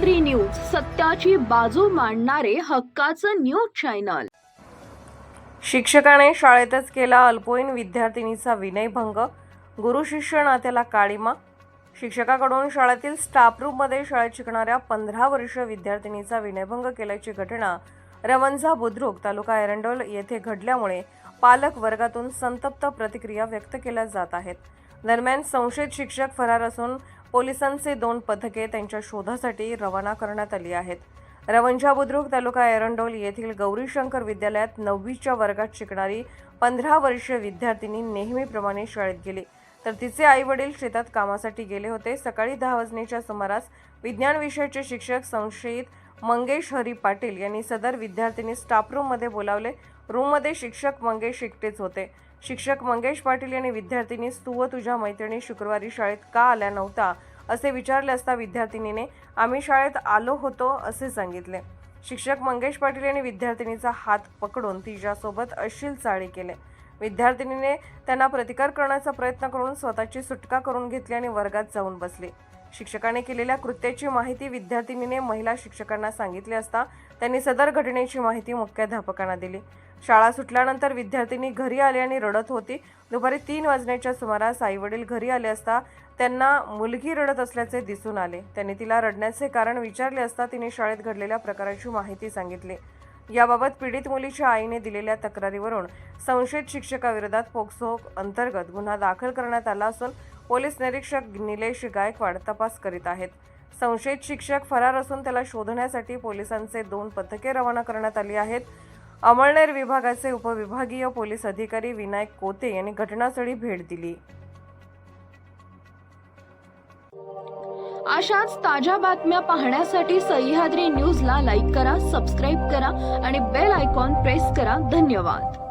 Three news सत्याची बाजू मांडणारे हक्काचं न्यूज चॅनल. शिक्षकाने शाळेतच केला अल्पवयीन विद्यार्थिनीचा विनयभंग गुरु शिष्य नात्याला काळीमा शिक्षकाकडून शाळेतील स्टाफ रूममध्ये शाळेत शिकणाऱ्या पंधरा वर्षीय विद्यार्थिनीचा विनयभंग केल्याची घटना रवंजा बुद्रुक तालुका एरंडोल येथे घडल्यामुळे पालक वर्गातून संतप्त प्रतिक्रिया व्यक्त केल्या जात आहेत. दरम्यान संशयित शिक्षक फरार असून पोलिसांचे दोन पथके त्यांच्या शोधासाठी रवाना करण्यात आली आहेत. रवंजा बुद्रुक तालुका एरंडोल येथील गौरीशंकर विद्यालयात नववीच्या वर्गात शिकणारी पंधरा वर्षीय विद्यार्थिनी नेहमीप्रमाणे शाळेत गेली. तर तिचे आई वडील शेतात कामासाठी गेले होते. सकाळी दहा वाजण्याच्या सुमारास विज्ञान विषयाचे शिक्षक संशयित मंगेश हरी पाटील यांनी सदर विद्यार्थिनी स्टाफ रूममध्ये बोलावले. रूममध्ये शिक्षक मंगेश एकटेच होते. शिक्षक मंगेश पाटील यांनी विद्यार्थिनीस तू व तुझ्या मैत्रिणी शुक्रवारी शाळेत का आल्या नव्हता असे विचारले असता विद्यार्थिनीने आम्ही शाळेत आलो होतो असे सांगितले. शिक्षक मंगेश पाटील यांनी विद्यार्थिनीचा हात पकडून तिच्यासोबत अश्लील चाळी केले. विद्यार्थिनीने त्यांना प्रतिकार करण्याचा प्रयत्न करून स्वतःची सुटका करून घेतली आणि वर्गात जाऊन बसली. शिक्षकाने केलेल्या कृत्याची माहिती विद्यार्थिनीने महिला शिक्षकांना सांगितली असता त्यांनी सदर घटनेची माहिती मुख्याध्यापकांना दिली. शाळा सुटल्यानंतर विद्यार्थिनी घरी आली आणि रडत होती. दुपारी तीन वाजण्याच्या सुमारास आईवडील घरी आले असता त्यांना मुलगी रडत असल्याचे दिसून आले. त्यांनी तिला रडण्याचे कारण विचारले असता तिने शाळेत घडलेल्या प्रकाराची माहिती सांगितली. याबाबत पीडित मुलीच्या आईने दिलेल्या तक्रारीवरून संशयित शिक्षकाविरोधात पोक्सो अंतर्गत गुन्हा दाखल करण्यात आला असून पोलीस निरीक्षक निलेश गायकवाड तपास करीत आहेत. संशयित शिक्षक फरार असून त्याला शोधण्यासाठी पोलिसांचे दोन पथके रवाना करण्यात आली आहेत. अमळनेर विभागाचे उपविभागीय पोलीस अधिकारी विनायक कोते यांनी घटनास्थळी भेट दिली. अशाच ताज्या बातम्या पाहण्यासाठी सह्याद्री न्यूजला लाईक करा सबस्क्राईब करा आणि बेल आयकॉन प्रेस करा. धन्यवाद.